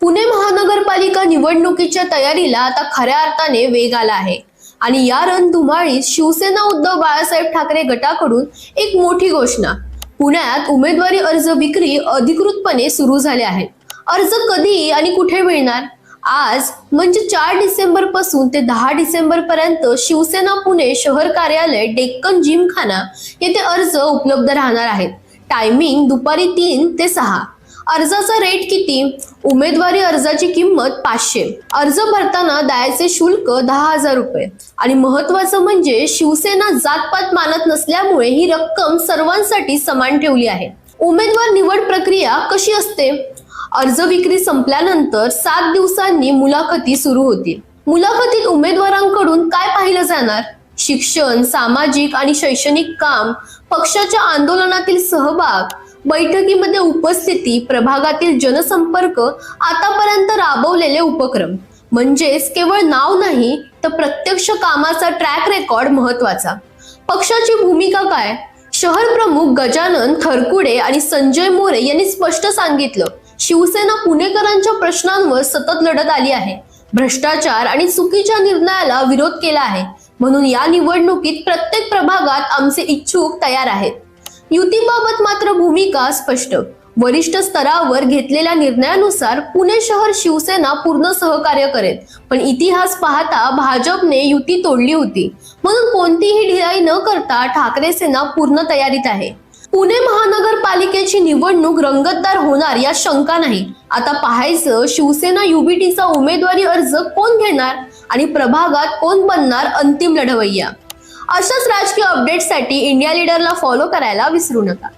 पुणे महानगरपालिका निवडणुकीच्या तयारीला आता खऱ्या अर्थाने वेग आला आहे. आणि या रणधुमाळीत शिवसेना उद्धव बाळासाहेब ठाकरे गटाकडून एक मोठी घोषणा. पुण्यात उमेदवारी अर्ज विक्री अधिकृतपणे सुरू झाले आहेत. अर्ज कधी आणि कुठे मिळणार? आज म्हणजे चार डिसेंबरपासून ते दहा डिसेंबर पर्यंत शिवसेना पुणे शहर कार्यालय डेक्कन जिमखाना येथे अर्ज उपलब्ध राहणार आहेत. टायमिंग दुपारी तीन ते सहा. अर्जाचा रेट किती? उमेदवारी अर्जाची किंमत पाचशे. अर्ज भरताना द्यायचे शुल्क दहा हजार रुपये. आणि महत्वाचं म्हणजे शिवसेना जातपात मानत नसल्यामुळे ही रक्कम सर्वांसाठी समान ठेवली आहे. उमेदवार निवड प्रक्रिया कशी असते? अर्ज विक्री संपल्यानंतर सात दिवसांनी मुलाखती सुरू होतील. मुलाखतीत उमेदवारांकडून काय पाहिलं जाणार? शिक्षण सामाजिक आणि शैक्षणिक काम पक्षाच्या आंदोलनातील सहभाग बैठकीमध्ये उपस्थिती प्रभागातील जनसंपर्क आतापर्यंत राबवलेले उपक्रम. म्हणजेच केवळ नाव नाही तर प्रत्यक्ष कामाचा ट्रॅक रेकॉर्ड महत्त्वाचा पक्षाची भूमिका काय? शहर प्रमुख गजानन थरकुडे आणि संजय मोरे यांनी स्पष्ट सांगितलं शिवसेना पुणेकरांच्या प्रश्नांवर सतत लढत आली आहे. भ्रष्टाचार आणि चुकीच्या निर्णयाला विरोध केला आहे. म्हणून या निवडणुकीत प्रत्येक प्रभागात आमचे इच्छुक तयार आहेत. युतीबाबत मात्र भूमिका स्पष्ट. वरिष्ठ स्तरावर घेतलेल्या निर्णयानुसार पुणे शहर शिवसेना पूर्ण सहकार्य करेल. पण इतिहास पाहता भाजपने युती तोडली होती. म्हणून कोणतीही ढिलाई न करता ठाकरे सेना पूर्ण तयारीत आहे. पुणे महानगरपालिकेची निवडणूक रंगतदार होणार या शंका नाही. आता पाहायचं शिवसेना युबीटीचा उमेदवारी अर्ज कोण घेणार आणि प्रभागात कोण बनणार अंतिम लढवय्या? अशाच राजकीय अपडेटसाठी इंडिया लीडरला फॉलो करायला विसरू नका.